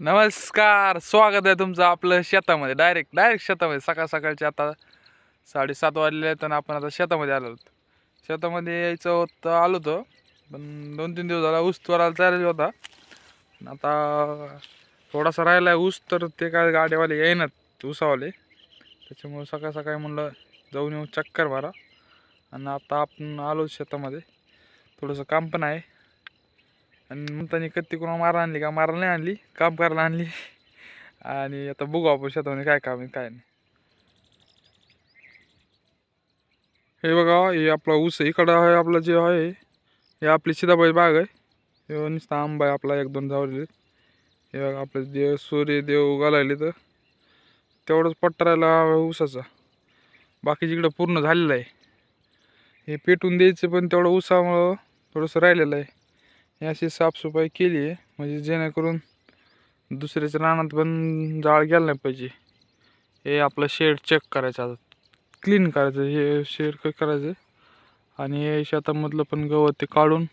नमस्कार स्वागत आहे तुमचं आपलं शेतामध्ये. डायरेक्ट डायरेक्ट शेतामध्ये. सकाळ सकाळचे आता साडेसात वाजले आहेत आणि आपण आता शेतामध्ये आलो आहोत. शेतामध्ये यायचं होतं आलो होतो. पण दोन तीन दिवस झाला ऊस तोडायला चालू होता. आता थोडासा राहिला आहे ऊस तर ते काय गाडीवाले येईनात ऊसावाले. त्याच्यामुळे सकाळ सकाळी म्हणलं जाऊन येऊ चक्कर मारा. आणि आता आपण आलो शेतामध्ये. थोडंसं काम पण आहे. आणि म्हणताना कत्ती करून मारा आणली का? मारायला नाही आणली. काम करायला आणली. आणि आता बघू आपण शेतामध्ये काय काम आहे काय नाही. हे बघा हे आपला ऊस इकडं आहे आपलं जे आहे हे आपली सीताबाई बाग आहे. हे नुसता आंबा आहे आपला एक दोन जावलेले हे बघा आपलं देव सूर्यदेव घालायले तर तेवढंच पट्टा राहिला ऊसाचा. बाकी जिकडं पूर्ण झालेलं आहे हे पेटून द्यायचं पण तेवढं ऊसामुळं थोडंसं राहिलेलं आहे. हे अशी साफसफाई केली आहे. म्हणजे जेणेकरून दुसऱ्याच्या रानात पण जाळ गेला नाही पाहिजे. हे आपलं शेड चेक करायचं आता. क्लीन करायचं हे शेड काय करायचं. आणि हे शेतामधलं पण गवत ते काढून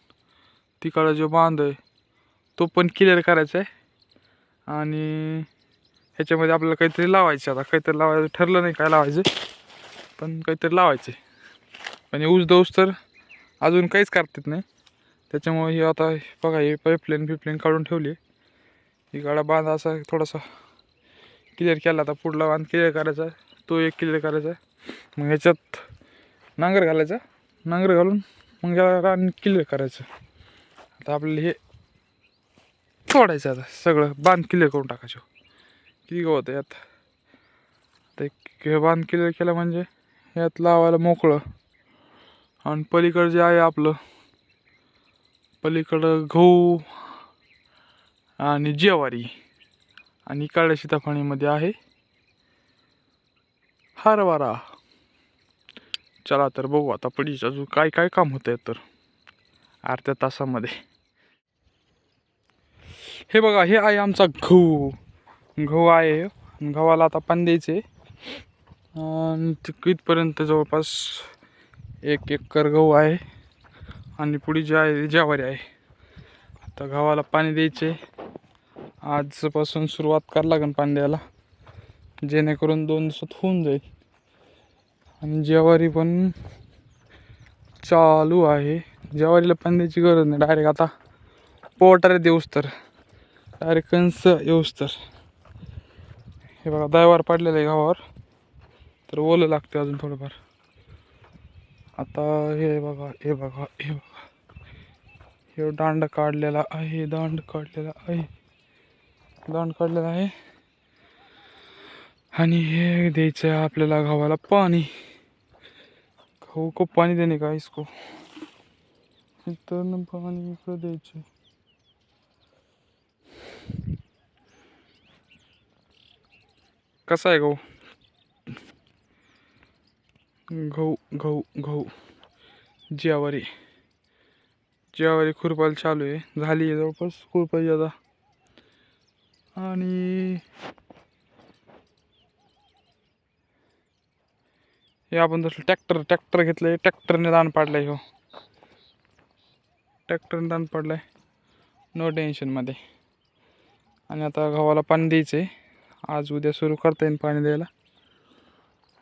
तिकडं जो बांध आहे तो पण क्लिअर करायचा आहे. आणि ह्याच्यामध्ये आपल्याला काहीतरी लावायचं आता. काहीतरी लावायचं ठरलं नाही काय लावायचं. पण काहीतरी लावायचं आहे. आणि ऊस दौस तर अजून काहीच करतात नाही. त्याच्यामुळे हे आता बघा हे पाईपलाईन बिपलाईन काढून ठेवली. ही गाडा बांध असा थोडासा क्लिअर केला आता पुढला बांध क्लिअर करायचा. तो एक क्लिअर करायचा. मग ह्याच्यात नांगर घालायचा. नांगर घालून मग याला रान क्लिअर करायचं. आता आपल्याला हे सोडायचं आता. सगळं बांध क्लिअर करून टाकायचं. किती गवत आहे यात? ते हे बांध क्लिअर केलं म्हणजे यात लावायला मोकळं. आणि पलीकडं जे आहे आपलं पलीकडं गहू आणि ज्वारी आणि काळ्या सीताफळीमध्ये आहे हरवारा चला तर बघू आता पडीच अजून काय काय काम होतंय तर अर्ध्या तासामध्ये. हे बघा हे आहे आमचा गहू. गहू आहे. गव्हाला आता पाणी द्यायचे आणि ते जवळपास एक एकर गहू आहे. आणि पुढे जे आहे ज्यावारी आहे. आता गव्हाला पाणी द्यायचे. आजपासून सुरुवात करावं लागेल पाणी द्यायला. जेणेकरून दोन दिवसात होऊन जाईल. आणि ज्वारी पण चालू आहे. ज्यावारीला पाणी द्यायची गरज नाही. डायरेक्ट आता पोटारे देऊस तर. डायरेक्ट कंस येऊस तर. हे बघा दहावार पडलेलं आहे गावावर तर ओलं लागते अजून थोडंफार. आता हे बघा हे बघा हे बघा. हे दांड काढलेला आहे दांड काढलेला आहे. दांड काढलेला आहे. आणि हे द्यायचं आहे आपल्याला गव्हाला पाणी. गहू को पाणी देणे का इसको इथं पाणी इकडं द्यायचं कसा आहे गहू? गहू गहू गहू. ज्वारी ज्वारी खुरपायला चालू आहे झाली आहे जवळपास खुरपायची आता. आणि हे आपण जसं ट्रॅक्टर ट्रॅक्टर घेतलंय. ट्रॅक्टरने दान पाडलंय हो. ट्रॅक्टरने दान पाडलंय. नो टेन्शनमध्ये आणि आता गव्हाला पाणी द्यायचं आहे आज उद्या सुरू करता येईल पाणी द्यायला.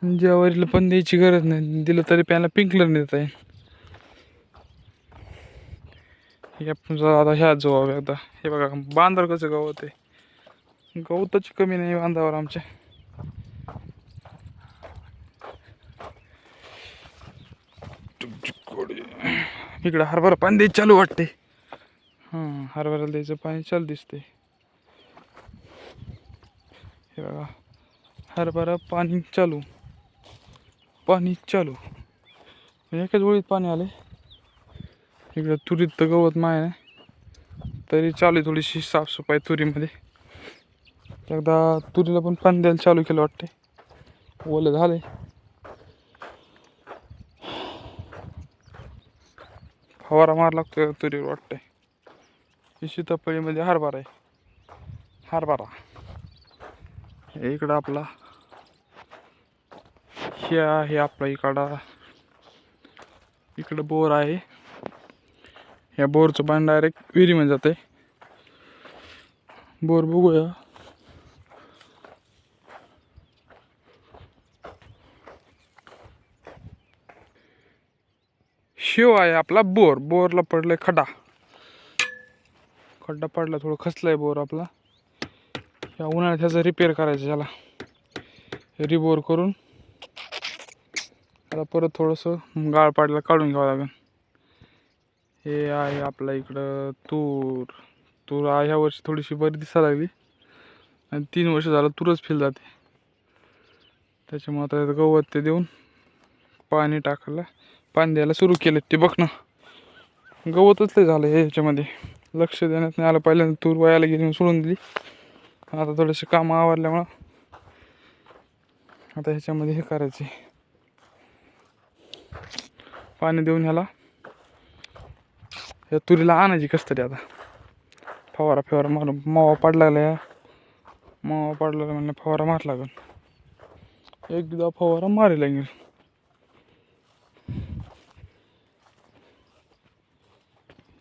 ज्वारीला पण द्यायची गरज नाही दिलं तरी प्यायला पिंकलर नेता येईल. हे समजा आता ह्या जो एकदा हे बघा बांधावर कसं गवत आहे. गवताची कमी नाही बांधावर आमच्या. इकडं हरभरा पाणी द्यायचं चालू वाटते हां हरभऱ्याला द्यायचं पाणी चालू दिसते हे बघा हरभरा पाणी चालू. पाणी चालू. एकाच वेळीत पाणी आले इकडं तुरीत तर गवत माय नाही. तरी चालू आहे थोडीशी साफसफाई तुरीमध्ये. एकदा तुरीला पण पाणी द्यायला चालू केलं वाटते ओलं झालं फवारा मार लागतो तुरीवर वाटते ही सीताफळीमध्ये हरभरा आहे. हरभरा. इकडं आपला. हे आहे आपला इकडं. इकडं बोर आहे. या बोरचं पाणी डायरेक्ट विहिरीमध्ये जाते बोर बघूया. शिव आहे आपला बोर. बोरला पडलाय खड्डा. खड्डा पडला थोडं खचलाय बोर आपला. या उन्हाळ्यात ह्याचं रिपेअर करायचं त्याला रिबोर करून. त्याला परत थोडंसं गाळ पाडला काढून घ्यावं लागेल. हे आहे आपला इकडं तूर. तूर आहे ह्या वर्षी थोडीशी बरी दिसायला लागली. आणि तीन वर्ष झालं तूरच फिल जाते. त्याच्यामुळे आता गवत ते देऊन पाणी टाकायला पाणी द्यायला सुरू केलं ते बघ ना. गवतच लय झालं हे ह्याच्यामध्ये. लक्ष देण्यात नाही आलं. पहिल्यांदा तूर वयाला गेली सोडून दिली. आता थोडेसे कामं आवरल्यामुळं आता ह्याच्यामध्ये हे करायचे. पाणी देऊन ह्याला या तुरीला आणायची कसं तरी आता. फवारा फवारा मारून मावा पाडला या मावा पाडला म्हणजे फवारा मार लागेल एकदा फवारा मारी लागेल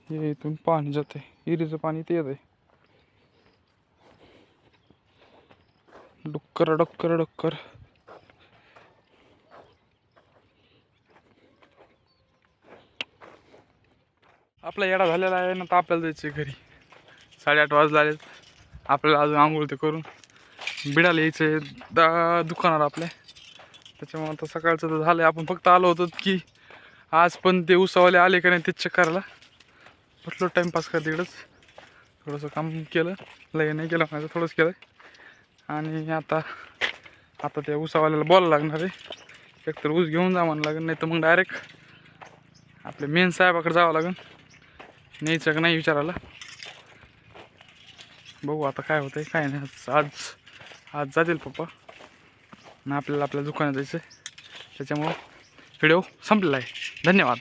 हे इथून पाणी जाते इरीचं पाणी ते येते डुक्कर डुक्कर डुक्कर. आपला येडा झालेला आहे ना तर आपल्याला जायचं घरी. साडेआठ वाजले आले. आपल्याला अजून आंघोळ ते करून बिडाला यायचं दा दुकानावर आपल्या. त्याच्यामुळे आता सकाळचं तर झालं आपण फक्त आलो होतो की आज पण ते उसावाले आले का नाही ते चेक करायला. म्हटलं टाईमपास कर तिकडंच. थोडंसं काम केलं. लय नाही केलं माझं थोडंच केलं. आणि आता आता त्या उसावाल्याला बोलायला लागणार आहे. एकतर ऊस घेऊन जा म्हणा लागेल नाही तर मग डायरेक्ट आपल्या मेन साहेबाकडे जावं लागेल. न्यायचं का नाही विचारायला. बघू आता काय होतंय काय नाही. आज आज जातील पप्पा. आणि आपल्याला आपल्या दुकानात जायचं आहे त्याच्यामुळं व्हिडिओ संपलेला आहे धन्यवाद.